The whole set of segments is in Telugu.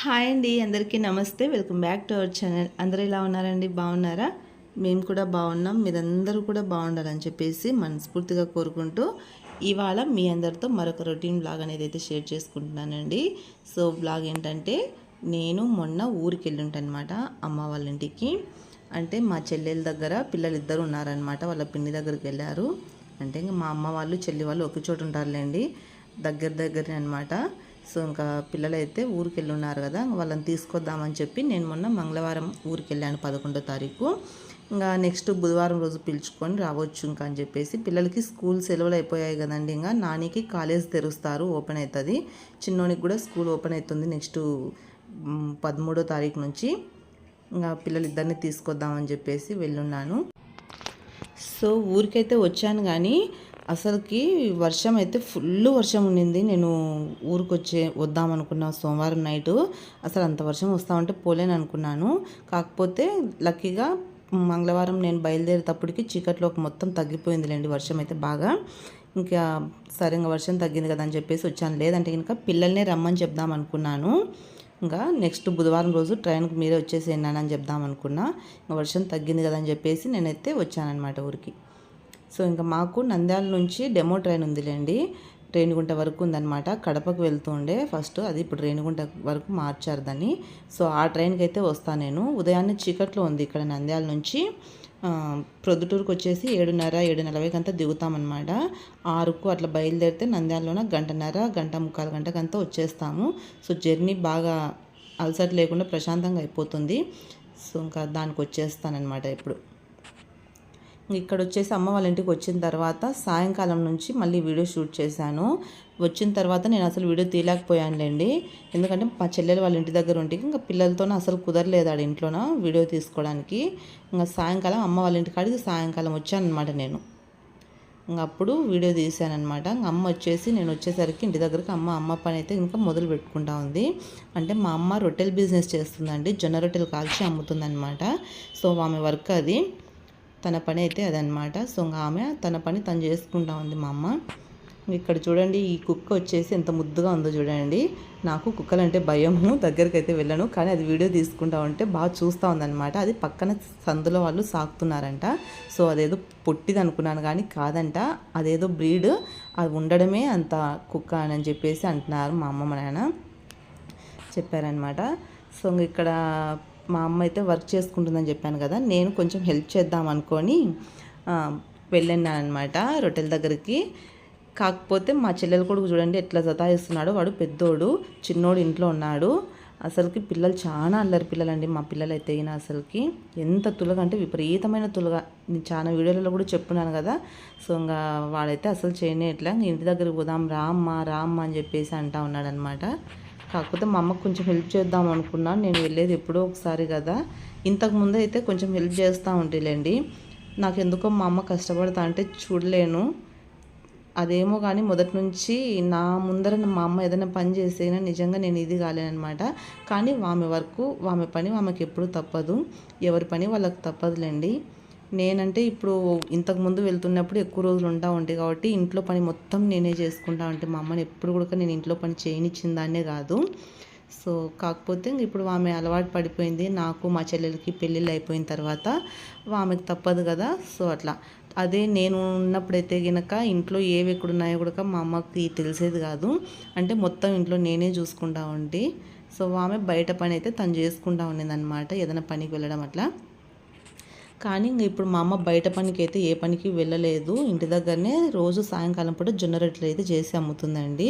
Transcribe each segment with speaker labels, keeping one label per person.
Speaker 1: హాయ్ అండి అందరికీ నమస్తే. Welcome back to our channel. అందరూ ఎలా ఉన్నారండి? బాగున్నారా? మేము కూడా బాగున్నాం. మీరందరూ కూడా బాగుండాలని చెప్పేసి మనస్ఫూర్తిగా కోరుకుంటూ ఇవాళ మీ అందరితో మరొక రొటీన్ బ్లాగ్ అనేది అయితే షేర్ చేసుకుంటున్నానండి. సో బ్లాగ్ ఏంటంటే నేను మొన్న ఊరికి వెళ్ళుంటనమాట అమ్మ వాళ్ళ ఇంటికి అంటే మా చెల్లెల దగ్గర పిల్లలు ఇద్దరు ఉన్నారనమాట. వాళ్ళ పిన్ని దగ్గరికి వెళ్ళారు. అంటే ఇంకా మా అమ్మ వాళ్ళు చెల్లి వాళ్ళు ఒక చోట ఉంటారులేండి. దగ్గర దగ్గరనే అనమాట. సో ఇంకా పిల్లలు అయితే ఊరికి ఉన్నారు కదా వాళ్ళని తీసుకొద్దామని చెప్పి నేను మొన్న మంగళవారం ఊరికి వెళ్ళాను పదకొండో తారీఖు. ఇంకా నెక్స్ట్ బుధవారం రోజు పిలుచుకొని రావచ్చు ఇంకా అని చెప్పేసి పిల్లలకి స్కూల్ సెలవులు అయిపోయాయి కదండి ఇంకా నానికి కాలేజ్ తెరుస్తారు ఓపెన్ అవుతుంది. చిన్నోనికి కూడా స్కూల్ ఓపెన్ అవుతుంది నెక్స్ట్ పదమూడో తారీఖు నుంచి. ఇంకా పిల్లలు ఇద్దరిని తీసుకొద్దామని చెప్పేసి వెళ్ళున్నాను. సో ఊరికైతే వచ్చాను కానీ అసలుకి వర్షం అయితే ఫుల్ వర్షం ఉండింది. నేను ఊరికి వచ్చే వద్దాం అనుకున్నా సోమవారం నైటు అసలు అంత వర్షం వస్తామంటే పోలేను అనుకున్నాను. కాకపోతే లక్కీగా మంగళవారం నేను బయలుదేరేటప్పటికి చీకట్లోకి మొత్తం తగ్గిపోయిందిలేండి వర్షం అయితే బాగా. ఇంకా సరే ఇంకా వర్షం తగ్గింది కదా అని చెప్పేసి వచ్చాను. లేదంటే కనుక పిల్లల్నే రమ్మని చెప్దాం అనుకున్నాను. ఇంకా నెక్స్ట్ బుధవారం రోజు ట్రైన్కి మీరే వచ్చేసి అని చెప్దాం అనుకున్నా. ఇంకా వర్షం తగ్గింది కదా అని చెప్పేసి నేనైతే వచ్చానన్నమాట ఊరికి. సో ఇంకా మాకు నంద్యాల నుంచి డెమో ట్రైన్ ఉందిలేండి. రేణిగుంట వరకు ఉందన్నమాట. కడపకు వెళ్తూ ఉండే. ఫస్ట్ అది ఇప్పుడు రేణిగుంట వరకు మార్చారు దాన్ని. సో ఆ ట్రైన్కి అయితే వస్తాను నేను. ఉదయాన్నే చీకట్లో ఉంది ఇక్కడ నంద్యాల నుంచి. ప్రొద్దుటూరుకు వచ్చేసి ఏడున్నర ఏడు నలభైకి అంతా దిగుతామన్నమాట. ఆరుకు అట్లా బయలుదేరితే నంద్యాలలోన గంటన్నర గంట ముక్కాలు గంటకంతా వచ్చేస్తాము. సో జర్నీ బాగా అలసట లేకుండా ప్రశాంతంగా అయిపోతుంది. సో ఇంకా దానికి వచ్చేస్తానన్నమాట ఇప్పుడు. ఇక్కడ వచ్చేసి అమ్మ వాళ్ళ ఇంటికి వచ్చిన తర్వాత సాయంకాలం నుంచి మళ్ళీ వీడియో షూట్ చేశాను. వచ్చిన తర్వాత నేను అసలు వీడియో తీయలేకపోయానులేండి. ఎందుకంటే మా చెల్లెలు వాళ్ళ ఇంటి దగ్గర ఉంటే ఇంకా పిల్లలతోనే అసలు కుదరలేదు ఆడ ఇంట్లోన వీడియో తీసుకోవడానికి. ఇంకా సాయంకాలం అమ్మ వాళ్ళ ఇంటికి కాడికి సాయంకాలం వచ్చానమాట నేను. ఇంకా అప్పుడు వీడియో తీశానమాట ఇంకా అమ్మ వచ్చేసి నేను వచ్చేసరికి ఇంటి దగ్గరికి అమ్మ అమ్మ పని అయితే ఇంకా మొదలు పెట్టుకుంటా ఉంది. అంటే మా అమ్మ రొట్టెల బిజినెస్ చేస్తుందండి. జొన్న రొట్టెలు కాల్చి అమ్ముతుందన్నమాట. సో ఆమె వర్క్ అది. తన పని అయితే అదనమాట. సో ఇంకా ఆమె తన పని తను చేసుకుంటా ఉంది మా అమ్మ. ఇక్కడ చూడండి ఈ కుక్క వచ్చేసి ఎంత ముద్దుగా ఉందో చూడండి. నాకు కుక్కలంటే భయము దగ్గరికి అయితే వెళ్ళను. కానీ అది వీడియో తీసుకుంటా ఉంటే బాగా చూస్తూ ఉందన్నమాట అది పక్కన సందులో వాళ్ళు సాకుతున్నారంట. సో అదేదో పొట్టిది అనుకున్నాను కానీ కాదంట. అదేదో బ్రీడ్. అది ఉండడమే అంత కుక్క అని చెప్పేసి అంటున్నారు మా అమ్మ మా నాన్న చెప్పారనమాట. సో ఇంక ఇక్కడ మా అమ్మ అయితే వర్క్ చేసుకుంటుందని చెప్పాను కదా నేను కొంచెం హెల్ప్ చేద్దాం అనుకొని వెళ్ళాను అనమాట రొట్టెల దగ్గరికి. కాకపోతే మా చెల్లెలు కొడుకు చూడండి ఎట్లా సతాయిస్తున్నాడో వాడు పెద్దోడు చిన్నోడు ఇంట్లో ఉన్నాడు. అసలుకి పిల్లలు చాలా అల్లరి పిల్లలండి మా పిల్లలు అయితే అయినా అసలుకి. ఎంత తులగ అంటే విపరీతమైన తులగ. నేను చాలా వీడియోలలో కూడా చెప్పున్నాను కదా సో ఇంకా వాడైతే అసలు చేయనే ఇట్లా ఇంటి దగ్గరికి పోదాం రామ్మ రామ్మ అని చెప్పేసి అంటా ఉన్నాడనమాట కాకపోతే మా అమ్మకు కొంచెం హెల్ప్ చేద్దాం అనుకున్నాను నేను వెళ్ళేది ఎప్పుడో ఒకసారి కదా. ఇంతకు ముందు అయితే కొంచెం హెల్ప్ చేస్తూ ఉంటేలేండి. నాకు ఎందుకో మా అమ్మ కష్టపడతా అంటే చూడలేను. అదేమో కానీ మొదటి నుంచి నా ముందర మా అమ్మ ఏదైనా పని చేసేనా నిజంగా నేను ఇది కాలేనమాట కానీ ఆమె వరకు ఆమె పని ఆమెకి ఎప్పుడు తప్పదు. ఎవరి పని వాళ్ళకి తప్పదులేండి. నేనంటే ఇప్పుడు ఇంతకుముందు వెళ్తున్నప్పుడు ఎక్కువ రోజులు ఉంటా ఉంటే కాబట్టి ఇంట్లో పని మొత్తం నేనే చేసుకుంటా ఉంటే మా అమ్మని ఎప్పుడు కూడా నేను ఇంట్లో పని చేయనిచ్చిందాన్నే కాదు. సో కాకపోతే ఇప్పుడు ఆమె అలవాటు పడిపోయింది. నాకు మా చెల్లెలకి పెళ్ళిళ్ళు అయిపోయిన తర్వాత ఆమెకు తప్పదు కదా. సో అట్లా. అదే నేను ఉన్నప్పుడైతే గనక ఇంట్లో ఏవి ఎక్కడున్నాయో కూడా మా అమ్మకి తెలిసేది కాదు. అంటే మొత్తం ఇంట్లో నేనే చూసుకుంటా ఉండి సో ఆమె బయట పని అయితే తను చేసుకుంటా ఉండేదన్నమాట. ఏదైనా పనికి వెళ్ళడం అట్లా. కానీ ఇంక ఇప్పుడు మా అమ్మ బయట పనికి అయితే ఏ పనికి వెళ్ళలేదు. ఇంటి దగ్గరనే రోజు సాయంకాలం పూట జొన్న రొట్టెలు అయితే చేసి అమ్ముతుందండి.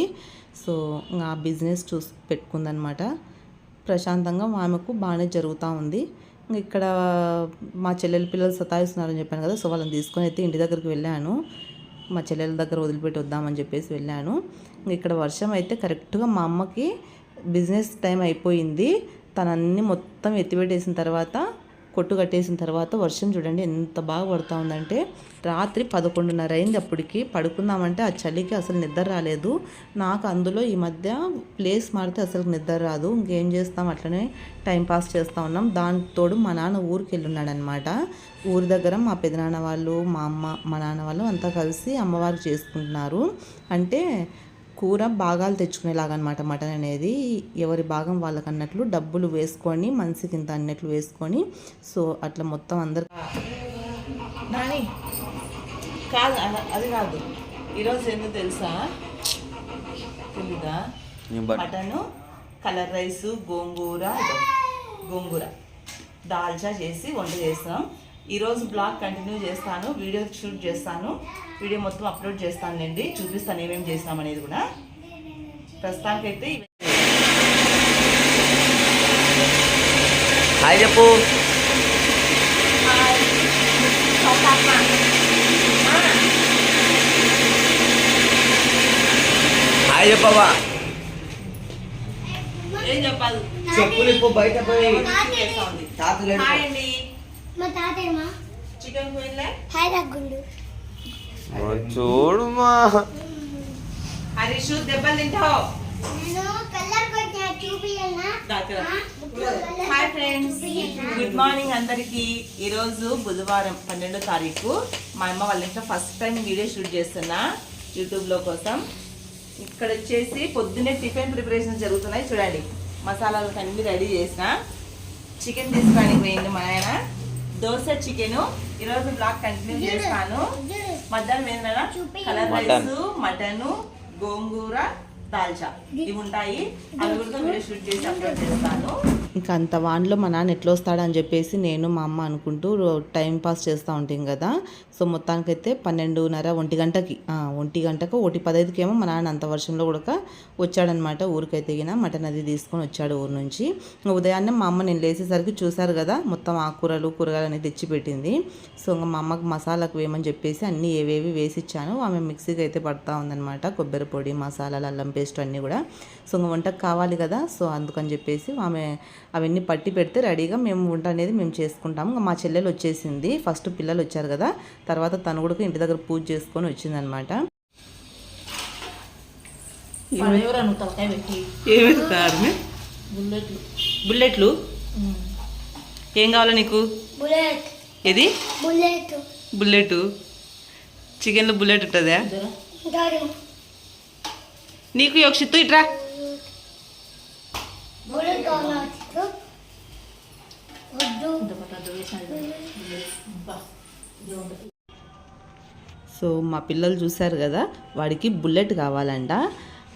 Speaker 1: సో ఇంకా ఆ బిజినెస్ చూసి పెట్టుకుందనమాట. ప్రశాంతంగా ఆమెకు బాగానే జరుగుతూ ఉంది. ఇంక ఇక్కడ మా చెల్లెల పిల్లలు సతాయిస్తున్నారని చెప్పాను కదా సో వాళ్ళని తీసుకొని అయితే ఇంటి దగ్గరికి వెళ్ళాను. మా చెల్లెల దగ్గర వదిలిపెట్టి వద్దామని చెప్పేసి వెళ్ళాను. ఇక్కడ వర్షం అయితే కరెక్ట్గా మా అమ్మకి బిజినెస్ టైం అయిపోయింది. తనన్నీ మొత్తం ఎత్తిపెట్టేసిన తర్వాత కొట్టు కట్టేసిన తర్వాత వర్షం చూడండి ఎంత బాగా పడుతూ ఉందంటే రాత్రి పదకొండున్నర అయింది అప్పటికి. పడుకుందామంటే ఆ చలికి అసలు నిద్ర రాలేదు. నాకు అందులో ఈ మధ్య ప్లేస్ మారితే అసలు నిద్ర రాదు. ఇంకేం చేస్తాం? అట్లనే టైం పాస్ చేస్తూ ఉన్నాం. దానితోడు మా నాన్న ఊరికి వెళ్ళున్నాడనమాట ఊరి దగ్గర మా పెదనాన్న వాళ్ళు మా అమ్మ మా నాన్న వాళ్ళు అంతా కలిసి అమ్మవారికి చేసుకుంటున్నారు. అంటే కూర భాగాలు తెచ్చుకునేలాగా అనమాట మటన్ అనేది ఎవరి భాగం వాళ్ళకి అన్నట్లు డబ్బులు వేసుకొని మనిషికి ఇంత అన్నట్లు వేసుకొని. సో అట్లా మొత్తం అందరు నాని కాదు అది కాదు. ఈరోజు ఎందుకు తెలుసా? తెలీదా? మటను కలర్ రైస్ గోంగూర గోంగూర. దాల్చా చేసి వంట చేస్తాం. ఈరోజు బ్లాగ్ కంటిన్యూ చేస్తాను వీడియో షూట్ చేస్తాను వీడియో మొత్తం అప్లోడ్ చేస్తానులేండి చూపిస్తాను ఏమేమి చేసినాం అనేది కూడా. ప్రస్తుతానికైతే
Speaker 2: హాయ్ చెప్పు. హాయ్ చెప్పవా.
Speaker 1: ఏం చెప్పాలి?
Speaker 2: చెప్పులు ఇప్పుడు బయట పోయి. తాతలేడు
Speaker 3: మా
Speaker 1: చికెన్
Speaker 3: హాయ్
Speaker 1: హరీష్ దెబ్బలు తింటావు. హాయ్ ఫ్రెండ్స్ గుడ్ మార్నింగ్ అందరికి. ఈరోజు బుధవారం పన్నెండో తారీఖు. మా అమ్మ వాళ్ళ ఇంట్లో ఫస్ట్ టైం వీడియో షూట్ చేస్తున్నా యూట్యూబ్లో కోసం. ఇక్కడ వచ్చేసి పొద్దున్నే టిఫిన్ ప్రిపరేషన్ జరుగుతున్నాయి. చూడండి మసాలాలు అన్ని రెడీ చేసిన చికెన్ తీసుకోవడానికి పోయింది మా ఆయన. దోశ చికెన్. ఈరోజు బ్లాగ్ కంటిన్యూ చేస్తాను. మధ్యాహ్నం ఏంటన్నా కలర్ రైస్ మటన్ గోంగూర దాల్చా. ఇవి ఉంటాయి. అవి కూడా వీడియో షూట్ చేసి అప్లోడ్ చేస్తాను. ఇంకా అంత వాన్లో మా నాన్న ఎట్లా వస్తాడని చెప్పేసి నేను మా అమ్మ అనుకుంటూ టైం పాస్ చేస్తూ ఉంటాం కదా. సో మొత్తానికైతే పన్నెండున్నర ఒంటి గంటకి ఒంటి గంటకు ఒకటి పదహైదుకి ఏమో మా నాన్న అంత వర్షంలో కూడా వచ్చాడనమాట. ఊరికైతే గిన మటన్ అది తీసుకొని వచ్చాడు ఊరు నుంచి. ఉదయాన్నే మా అమ్మ నేను లేచేసరికి చూశారు కదా మొత్తం ఆకుకూరలు కూరగాయలు అనేది తెచ్చిపెట్టింది. సో ఇంకా మా అమ్మకు మసాలాకు వేయమని చెప్పేసి అన్నీ ఏవేవి వేసి ఇచ్చాను ఆమె మిక్సీకి అయితే పడతా ఉందన్నమాట కొబ్బరి పొడి మసాలాలు అల్లం పేస్ట్ అన్నీ కూడా. సో ఇంకా వంటకు కావాలి కదా సో అందుకని చెప్పేసి ఆమె అవన్నీ పట్టి పెడితే రెడీగా మేము వంట అనేది మేము చేసుకుంటాము. ఇంకా మా చెల్లెలు వచ్చేసింది. ఫస్ట్ పిల్లలు వచ్చారు కదా. తర్వాత తను కూడా ఇంటి దగ్గర పూజ చేసుకొని వచ్చిందనమాట. ఏమి బుల్లెట్లు. ఏం కావాలా నీకు?
Speaker 3: బుల్లెట్.
Speaker 1: ఏది?
Speaker 3: బుల్లెట్.
Speaker 1: బుల్లెట్. చికెన్లో బుల్లెట్ ఉంటుందా? నీకు యొక్షిత్తు ఇట్రా
Speaker 3: బుల్లెట్ కావాలా? వద్దు
Speaker 1: సో మా పిల్లలు చూశారు కదా వాడికి బుల్లెట్ కావాలంట.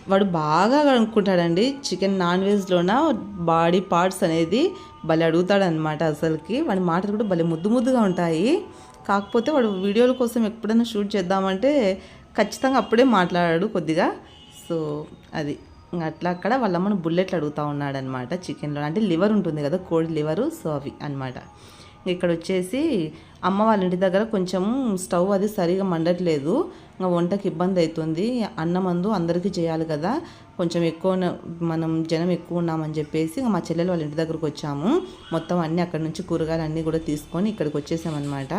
Speaker 1: వాడు బాగా అనుకుంటాడండి చికెన్ నాన్ వెజ్లోన బాడీ పార్ట్స్ అనేది భలే అడుగుతాడనమాట అసలుకి. వాడి మాటలు కూడా భలే ముద్దు ముద్దుగా ఉంటాయి. కాకపోతే వాడు వీడియోల కోసం ఎప్పుడైనా షూట్ చేద్దామంటే ఖచ్చితంగా అప్పుడే మాట్లాడాడు కొద్దిగా. సో అది. అట్లా అక్కడ వాళ్ళమ్మను బుల్లెట్లు అడుగుతూ ఉన్నాడనమాట చికెన్లో. అంటే లివర్ ఉంటుంది కదా కోడి లివరు సో అవి అనమాట ఇక్కడ వచ్చేసి అమ్మ వాళ్ళ ఇంటి దగ్గర కొంచెం స్టవ్ అది సరిగా మండట్లేదు. ఇంకా వంటకి ఇబ్బంది అవుతుంది. అన్నం అందు అందరికీ చేయాలి కదా. కొంచెం ఎక్కువ మనం జనం ఎక్కువ ఉన్నామని చెప్పేసి ఇంకా మా చెల్లెలు వాళ్ళ ఇంటి దగ్గరకు వచ్చాము. మొత్తం అన్నీ అక్కడ నుంచి కూరగాయలు అన్నీ కూడా తీసుకొని ఇక్కడికి వచ్చేసామన్నమాట.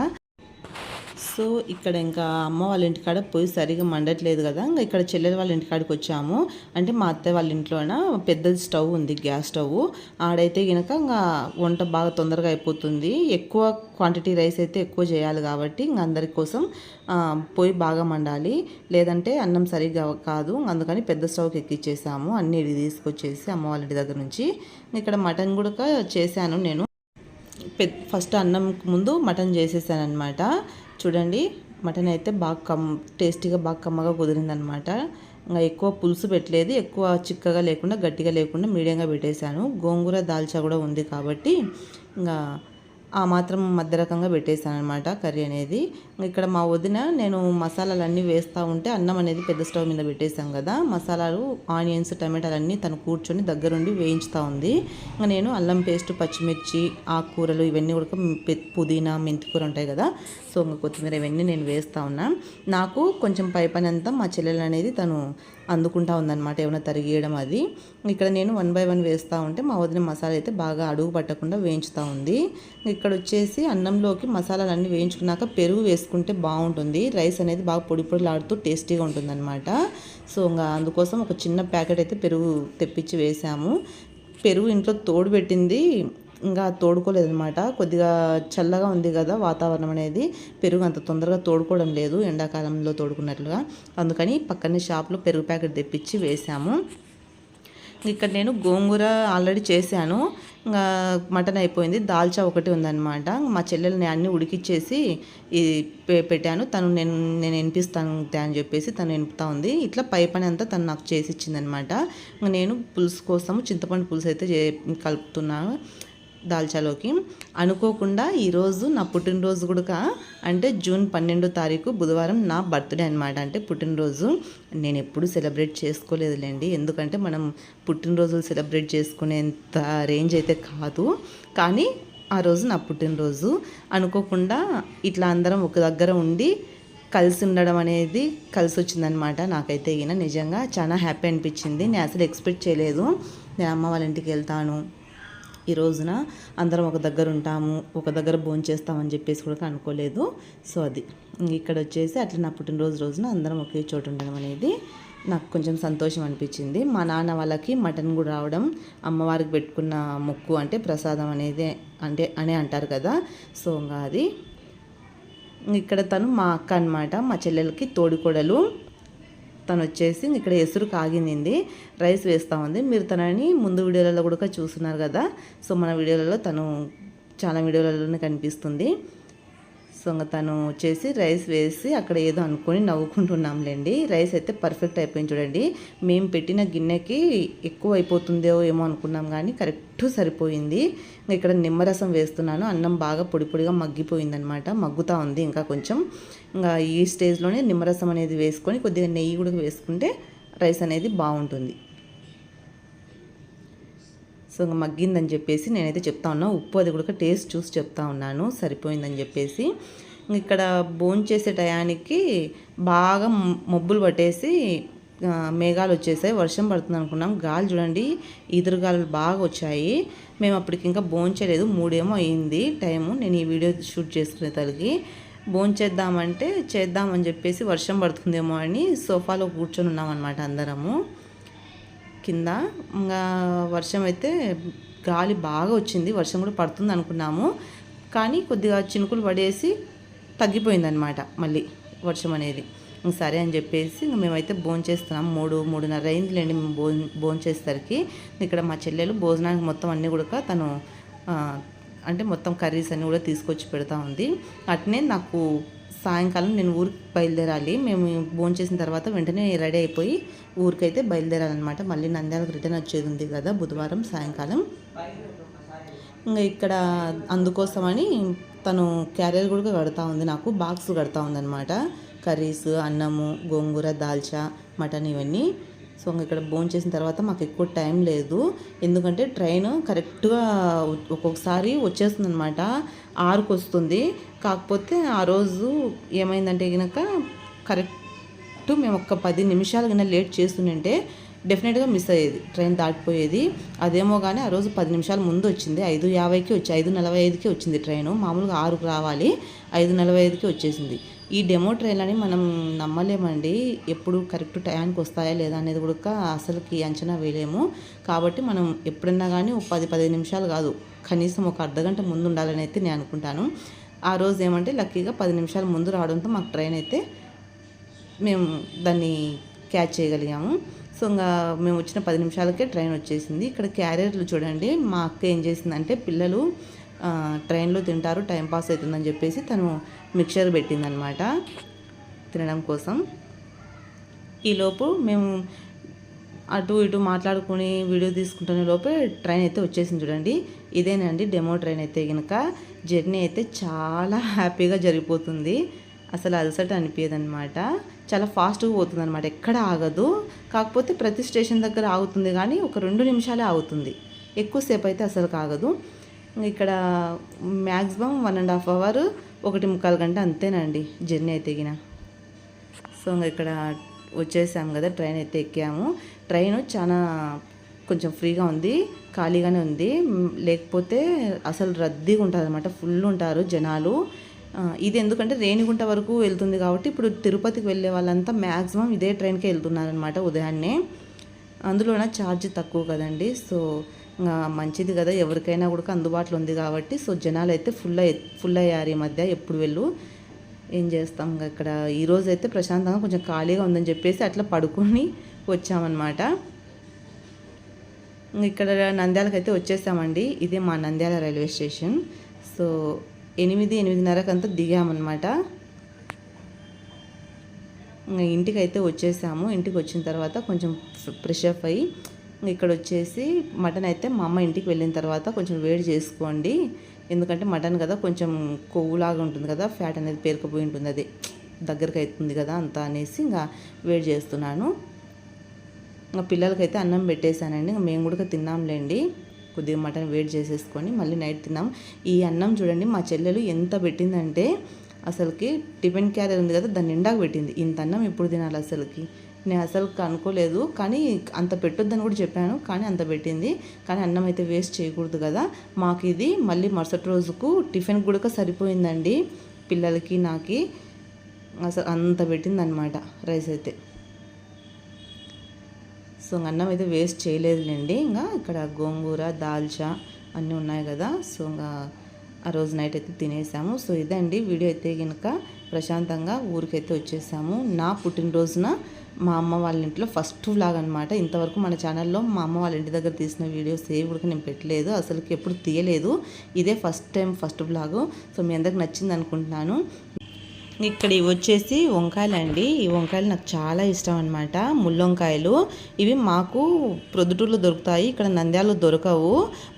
Speaker 1: సో ఇక్కడ ఇంకా అమ్మ వాళ్ళ ఇంటికాడ పొయ్యి సరిగా మండట్లేదు కదా. ఇంకా ఇక్కడ చెల్లెల వాళ్ళ ఇంటికాడికి వచ్చాము. అంటే మా అత్తయ్య వాళ్ళ ఇంట్లోన పెద్దది స్టవ్ ఉంది గ్యాస్ స్టవ్. ఆడైతే కనుక ఇంకా వంట బాగా తొందరగా అయిపోతుంది. ఎక్కువ క్వాంటిటీ రైస్ అయితే ఎక్కువ చేయాలి కాబట్టి ఇంకా అందరి కోసం పోయి పొయ్యి బాగా మండాలి. లేదంటే అన్నం సరిగ్గా కాదు. అందుకని పెద్ద స్టవ్కి ఎక్కిచ్చేసాము. అన్ని ఇడికి తీసుకొచ్చేసి అమ్మ వాళ్ళ ఇంటి దగ్గర నుంచి. ఇక్కడ మటన్ కూడా చేశాను నేను. పెద్ద ఫస్ట్ అన్నం ముందు మటన్ చేసేసాను అనమాట చూడండి మటన్ అయితే బాగా కమ్ టేస్టీగా బాగా కమ్మగా కుదిరిందనమాట. ఇంకా ఎక్కువ పులుసు పెట్టలేదు ఎక్కువ చిక్కగా లేకుండా గట్టిగా లేకుండా మీడియంగా పెట్టేశాను. గోంగూర దాల్చా కూడా ఉంది కాబట్టి ఇంకా ఆ మాత్రం మధ్య రకంగా పెట్టేశాను అనమాట కర్రీ అనేది. ఇక్కడ మా వదిన నేను మసాలాలు అన్నీ వేస్తూ ఉంటే అన్నం అనేది పెద్ద స్టవ్ మీద పెట్టేశాం కదా. మసాలాలు ఆనియన్స్ టమాటాలు అన్నీ తను కూర్చొని దగ్గరుండి వేయించుతూ ఉంది. ఇంకా నేను అల్లం పేస్ట్ పచ్చిమిర్చి ఆకుకూరలు ఇవన్నీ కూడా పె- పుదీనా మెంతికూర ఉంటాయి కదా. సో ఇంకా కొత్తిమీర ఇవన్నీ నేను వేస్తూ ఉన్నా. నాకు కొంచెం పై పని అంతా మా చెల్లెలు అనేది తను అందుకుంటా ఉందన్నమాట ఏమైనా తరిగేయడం అది. ఇక్కడ నేను వన్ బై వన్ వేస్తూ ఉంటే మా వదిన మసాలా అయితే బాగా అడుగు పట్టకుండా వేయించుతూ ఉంది. ఇక్కడ వచ్చేసి అన్నంలోకి మసాలాలన్నీ వేయించుకున్నాక పెరుగు వేసుకుంటే బాగుంటుంది. రైస్ అనేది బాగా పొడి పొడిలాడుతూ టేస్టీగా ఉంటుందన్నమాట. సో ఇంకా అందుకోసం ఒక చిన్న ప్యాకెట్ అయితే పెరుగు తెప్పించి వేసాము. పెరుగు ఇంట్లో తోడు పెట్టింది. ఇంకా తోడుకోలేదన్నమాట. కొద్దిగా చల్లగా ఉంది కదా వాతావరణం అనేది. పెరుగు అంత తొందరగా తోడుకోవడం లేదు ఎండాకాలంలో తోడుకున్నట్లుగా. అందుకని పక్కనే షాప్లో పెరుగు ప్యాకెట్ తెప్పించి వేసాము. ఇక్కడ నేను గోంగూర ఆల్రెడీ చేశాను. మటన్ అయిపోయింది దాల్చా ఒకటి ఉందన్నమాట. మా చెల్లెల్ని అన్ని ఉడికిచ్చేసి ఇది పె- పెట్టాను. తను నేను నేను వినిపిస్తాను అని చెప్పేసి తను వినిపుతా ఉంది. ఇట్లా పై పని అంతా తను నాకు చేసి ఇచ్చిందనమాట నేను పులుసు కోసం చింతపండు పులుసు అయితే చే కలుపుతున్నాను. దాల్చాలోకి. అనుకోకుండా ఈరోజు నా పుట్టినరోజు కూడా అంటే జూన్ పన్నెండో తారీఖు బుధవారం నా బర్త్డే అనమాట అంటే పుట్టినరోజు. నేను ఎప్పుడు సెలబ్రేట్ చేసుకోలేదులేండి. ఎందుకంటే మనం పుట్టినరోజులు సెలబ్రేట్ చేసుకునేంత రేంజ్ అయితే కాదు. కానీ ఆ రోజు నా పుట్టినరోజు. అనుకోకుండా ఇట్లా అందరం ఒక దగ్గర ఉండి కలిసి ఉండడం అనేది కలిసి వచ్చిందనమాట నాకైతే ఈయన నిజంగా చాలా హ్యాపీ అనిపించింది. నేను అసలు ఎక్స్పెక్ట్ చేయలేదు. నేను అమ్మ వాళ్ళ ఇంటికి వెళ్తాను. ఈ రోజున అందరం ఒక దగ్గర ఉంటాము ఒక దగ్గర భోజనం చేస్తామని చెప్పేసి కూడా అనుకోలేదు. సో అది. ఇక్కడ వచ్చేసి అట్లా నా పుట్టినరోజు రోజున అందరం ఒకే చోటు ఉండడం అనేది నాకు కొంచెం సంతోషం అనిపించింది. మా నాన్న వాళ్ళకి మటన్ కూడా రావడం అమ్మవారికి పెట్టుకున్న మొక్కు అంటే ప్రసాదం అనేది అంటే అనే అంటారు కదా. సో ఇంకా అది. ఇక్కడ తను మా అక్క అన్నమాట మా చెల్లెలకి తోడుకోడలు. తను వచ్చేసి ఇక్కడ ఎసురు కాగింది రైస్ వేస్తూ ఉంది. మీరు తనని ముందు వీడియోలలో కూడా చూస్తున్నారు కదా. సో మన వీడియోలలో తను చాలా వీడియోలలోనే కనిపిస్తుంది. సో ఇంకా తను వచ్చేసి రైస్ వేసి అక్కడ ఏదో అనుకొని నవ్వుకుంటున్నాంలేండి. రైస్ అయితే పర్ఫెక్ట్ అయిపోయింది చూడండి. మేము పెట్టిన గిన్నెకి ఎక్కువ అయిపోతుందో ఏమో అనుకున్నాం కానీ కరెక్ట్ సరిపోయింది. ఇంకా ఇక్కడ నిమ్మరసం వేస్తున్నాను. అన్నం బాగా పొడి పొడిగా మగ్గిపోయిందనమాట. మగ్గుతూ ఉంది ఇంకా కొంచెం. ఇంకా ఈ స్టేజ్లోనే నిమ్మరసం అనేది వేసుకొని కొద్దిగా నెయ్యి కూడా వేసుకుంటే రైస్ అనేది బాగుంటుంది. సో ఇంకా మగ్గిందని చెప్పేసి నేనైతే చెప్తా ఉన్నా. ఉప్పు అది కూడా టేస్ట్ చూసి చెప్తా ఉన్నాను. సరిపోయిందని చెప్పేసి ఇక్కడ భోంచేసే చేసే టయానికి బాగా మబ్బులు పట్టేసి మేఘాలు వచ్చేసాయి. వర్షం పడుతుంది అనుకున్నాం. గాలి చూడండి ఈదురుగాలు బాగా వచ్చాయి. మేము అప్పటికి ఇంకా భోంచేయలేదు మూడేమో అయింది టైము. నేను ఈ వీడియో షూట్ చేసుకునే తలకి. భోంచేద్దామంటే చేద్దామని చెప్పేసి వర్షం పడుతుందేమో అని సోఫాలో కూర్చొని ఉన్నాం అనమాట అందరము. కింద. ఇంకా వర్షం అయితే గాలి బాగా వచ్చింది. వర్షం కూడా పడుతుంది అనుకున్నాము. కానీ కొద్దిగా చినుకులు పడేసి తగ్గిపోయిందనమాట మళ్ళీ వర్షం అనేది. ఇంక సరే అని చెప్పేసి ఇంక మేమైతే భోజనం చేస్తున్నాం. మూడు మూడున్నర అయిందిలేండి మేము భోజ భోజనం చేసేసరికి. ఇక్కడ మా చెల్లెలు భోజనానికి మొత్తం అన్నీ కూడా తను అంటే మొత్తం కర్రీస్ అన్నీ కూడా తీసుకొచ్చి పెడతా ఉంది. అట్నే నాకు సాయంకాలం నేను ఊరికి బయలుదేరాలి. మేము భోజనం చేసిన తర్వాత వెంటనే రెడీ అయిపోయి ఊరికైతే బయలుదేరాలన్నమాట. మళ్ళీ నంద్యాలకు రిటర్న్ వచ్చేది ఉంది కదా బుధవారం సాయంకాలం. ఇంకా ఇక్కడ అందుకోసమని తను క్యారియర్ కూడా కడతా ఉంది నాకు బాక్స్ కడతా ఉందన్నమాట. కర్రీస్ అన్నము గోంగూర దాల్చా మటన్ ఇవన్నీ. సో ఇక్కడ భోజనం చేసిన తర్వాత మాకు ఎక్కువ టైం లేదు. ఎందుకంటే ట్రైన్ కరెక్ట్గా ఒక్కొక్కసారి వచ్చేస్తుంది అనమాట ఆరుకు వస్తుంది కాకపోతే ఆ రోజు ఏమైందంటే కనుక కరెక్ట్ మేము ఒక పది నిమిషాలు కన్నా లేట్ చేస్తుంటే డెఫినెట్గా మిస్ అయ్యేది. ట్రైన్ దాటిపోయేది. అదేమో కానీ ఆ రోజు పది నిమిషాల ముందు వచ్చింది. ఐదు యాభైకి వచ్చి ఐదు నలభై ఐదుకి వచ్చింది ట్రైన్. మామూలుగా ఆరుకు రావాలి. ఐదు నలభై ఐదుకి వచ్చేసింది. ఈ డెమో ట్రైన్లని మనం నమ్మలేమండి. ఎప్పుడు కరెక్ట్ టయానికి వస్తాయా లేదా అనేది కూడా అసలుకి అంచనా వేయలేము. కాబట్టి మనం ఎప్పుడన్నా కానీ ఒక పది పదిహేను నిమిషాలు కాదు. కనీసం ఒక అర్ధ గంట ముందు ఉండాలని అయితే నేను అనుకుంటాను. ఆ రోజు ఏమంటే లక్కీగా పది నిమిషాల ముందు రావడంతో మాకు ట్రైన్ అయితే మేము దాన్ని క్యాచ్ చేయగలిగాము. సో ఇంకా మేము వచ్చిన పది నిమిషాలకే ట్రైన్ వచ్చేసింది. ఇక్కడ క్యారియర్లు చూడండి. మా అక్క ఏం చేసిందంటే పిల్లలు ట్రైన్లో తింటారు టైం పాస్ అవుతుందని చెప్పేసి తను మిక్చర్ పెట్టిందనమాట తినడం కోసం. ఈలోపు మేము అటు ఇటు మాట్లాడుకుని వీడియో తీసుకుంటున్న లోపే ట్రైన్ అయితే వచ్చేసింది చూడండి. ఇదేనండి డెమో ట్రైన్ అయితే కనుక జర్నీ అయితే చాలా హ్యాపీగా జరిగిపోతుంది. అసలు అలసట అనిపించదనమాట చాలా ఫాస్ట్గా పోతుంది అనమాట ఎక్కడ ఆగదు. కాకపోతే ప్రతి స్టేషన్ దగ్గర ఆగుతుంది కానీ ఒక రెండు నిమిషాలే ఆగుతుంది. ఎక్కువసేపు అయితే అసలు కాగదు. ఇక్కడ maximum one and half hour ఒకటి ముక్కాలు గంట అంతేనండి జర్నీ అయితే గిన. సో ఇక్కడ వచ్చేసాము కదా ట్రైన్ అయితే ఎక్కాము. ట్రైన్ చాలా కొంచెం ఫ్రీగా ఉంది ఖాళీగానే ఉంది. లేకపోతే అసలు రద్దీగా ఉంటుంది అనమాట ఫుల్ ఉంటారు జనాలు. ఇది ఎందుకంటే రేణిగుంట వరకు వెళ్తుంది కాబట్టి ఇప్పుడు తిరుపతికి వెళ్ళే వాళ్ళంతా మ్యాక్సిమం ఇదే ట్రైన్కే వెళ్తున్నారనమాట ఉదయాన్నే. అందులోన ఛార్జ్ తక్కువ కదండి. సో ఇంకా మంచిది కదా. ఎవరికైనా కూడా అందుబాటులో ఉంది కాబట్టి. సో జనాలు అయితే ఫుల్ ఫుల్ అయ్యారు ఈ మధ్య. ఎప్పుడు వెళ్ళు. ఏం చేస్తాం ఇంకా ఇక్కడ? ఈరోజు అయితే ప్రశాంతంగా కొంచెం ఖాళీగా ఉందని చెప్పేసి అట్లా పడుకొని వచ్చామన్నమాట. ఇక్కడ నంద్యాలకు అయితే వచ్చేసామండి. ఇది మా నంద్యాల రైల్వే స్టేషన్. సో ఎనిమిది ఎనిమిదిన్నరకంతా దిగామన్నమాట. ఇంటికి అయితే వచ్చేసాము. ఇంటికి వచ్చిన తర్వాత కొంచెం ఫ్రెష్ అప్ అయ్యి ఇక్కడ వచ్చేసి మటన్ అయితే మా అమ్మ ఇంటికి వెళ్ళిన తర్వాత కొంచెం వేడి చేసుకోండి. ఎందుకంటే మటన్ కదా కొంచెం కొవ్వులాగా ఉంటుంది కదా ఫ్యాట్ అనేది పేరుకుపోయి ఉంటుంది అది దగ్గరికి అవుతుంది కదా అంత అనేసి ఇంకా వేడి చేస్తున్నాను. ఇంకా పిల్లలకైతే అన్నం పెట్టేశానండి. ఇంకా మేము కూడా తిన్నాంలేండి. కొద్దిగా మటన్ వేడి చేసేసుకొని మళ్ళీ నైట్ తిన్నాం. ఈ అన్నం చూడండి మా చెల్లెలు ఎంత పెట్టిందంటే అసలుకి టిఫిన్ క్యారియర్ ఉంది కదా దాన్ని నిండాకు పెట్టింది. ఇంత అన్నం ఎప్పుడు తినాలి అసలుకి? నేను అసలు అనుకోలేదు కానీ అంత పెట్టొద్దని కూడా చెప్పాను కానీ అంత పెట్టింది. కానీ అన్నం అయితే వేస్ట్ చేయకూడదు కదా. మాకు ఇది మళ్ళీ మరుసటి రోజుకు టిఫిన్ కూడా సరిపోయిందండి. పిల్లలకి నాకి అసలు అంత పెట్టిందనమాట రైస్ అయితే. సో అన్నం అయితే వేస్ట్ చేయలేదులేండి. ఇంకా ఇక్కడ గోంగూర దాల్చా అన్నీ ఉన్నాయి కదా. సో ఇంకా ఆ రోజు నైట్ అయితే తినేసాము. సో ఇదండి వీడియో అయితే కనుక ప్రశాంతంగా ఊరికైతే వచ్చేసాము. నా పుట్టినరోజున మా అమ్మ వాళ్ళ ఇంట్లో ఫస్ట్ వ్లాగ్ అనమాట ఇంతవరకు మన ఛానల్లో మా అమ్మ వాళ్ళ ఇంటి దగ్గర తీసిన వీడియోస్ ఏ కూడా నేను పెట్టలేదు. అసలుకి ఎప్పుడు తీయలేదు. ఇదే first time first vlog. So మీ అందరికి నచ్చింది అనుకుంటున్నాను. ఇక్కడ ఇవి వచ్చేసి వంకాయలు అండి ఈ వంకాయలు నాకు చాలా ఇష్టం అనమాట ముళ్ళొంకాయలు. ఇవి మాకు ప్రొద్దుటూరులో దొరుకుతాయి. ఇక్కడ నంద్యాలలో దొరకవు.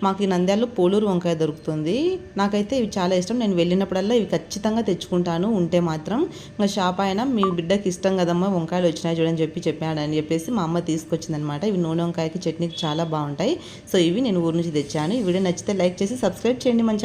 Speaker 1: మాకు ఈ నంద్యాలలో పోలూరు వంకాయ దొరుకుతుంది. నాకైతే ఇవి చాలా ఇష్టం. నేను వెళ్ళినప్పుడల్లా ఇవి ఖచ్చితంగా తెచ్చుకుంటాను. ఉంటే మాత్రం ఇంకా షాప్ అయినా మీ బిడ్డకి ఇష్టం కదమ్మా వంకాయలు వచ్చినాయి చూడని చెప్పి చెప్పాడని చెప్పేసి మా అమ్మ తీసుకొచ్చిందనమాట ఇవి నూనె వంకాయకి చట్నీకి చాలా బాగుంటాయి. సో ఇవి నేను ఊరు నుంచి తెచ్చాను. ఈ వీడియో నచ్చితే లైక్ చేసి సబ్స్క్రైబ్ చేయండి మంచి